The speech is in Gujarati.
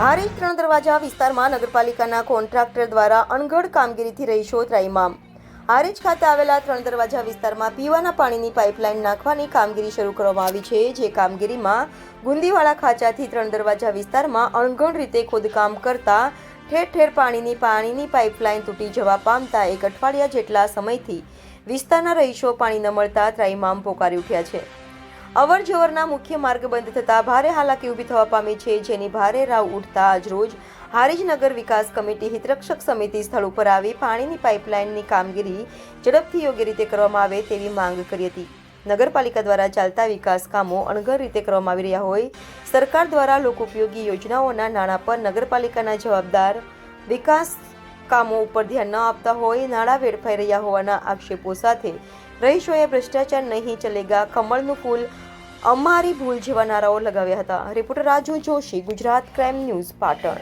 હારીજ ત્રણ દરવાજા વિસ્તારમાં નગરપાલિકાના કોન્ટ્રાક્ટર દ્વારા અણઘડ કામગીરીથી રહીશો ત્રાઇમામ હારીજ ખાતે આવેલા ત્રણ દરવાજા વિસ્તારમાં પીવાના પાણીની પાઇપલાઇન નાખવાની કામગીરી શરૂ કરવામાં આવી છે, જે કામગીરીમાં ગુંદીવાળા ખાંચાથી ત્રણ દરવાજા વિસ્તારમાં અણઘડ રીતે ખોદકામ કરતા ઠેર ઠેર પાણીની પાણીની પાઇપલાઇન તૂટી જવા પામતા એક અઠવાડિયા જેટલા સમયથી વિસ્તારના રહીશો પાણી ન મળતા ત્રાઈમામ પોકારી ઉઠ્યા છે. અવર જવરના મુખ્ય માર્ગ બંધ થતાં ભારે હાલાકી ઊભી થવા પામી છે, જેની ભારે રાવ ઉઠતા આજરોજ હારીજનગર વિકાસ કમિટી હિતરક્ષક સમિતિ સ્થળ ઉપર આવી પાણીની પાઇપલાઇનની કામગીરી ઝડપથી યોગ્ય રીતે કરવામાં આવે તેવી માંગ કરી હતી. નગરપાલિકા દ્વારા ચાલતા વિકાસ કામો અણઘર રીતે કરવામાં આવી રહ્યા હોય, સરકાર દ્વારા લોકોપયોગી યોજનાઓના નાણાં પર નગરપાલિકાના જવાબદાર વિકાસ કામો ઉપર ધ્યાન ન આપતા હોય, નાણાં વેડફાઈ રહ્યા હોવાના આક્ષેપો સાથે રહીશોએ ભ્રષ્ટાચાર નહીં ચલેગા કમળનું ફૂલ અમારી ભૂલ જેવા નારાઓ લગાવ્યા હતા. Reporter Raju Joshi, Gujarat crime news, Patan.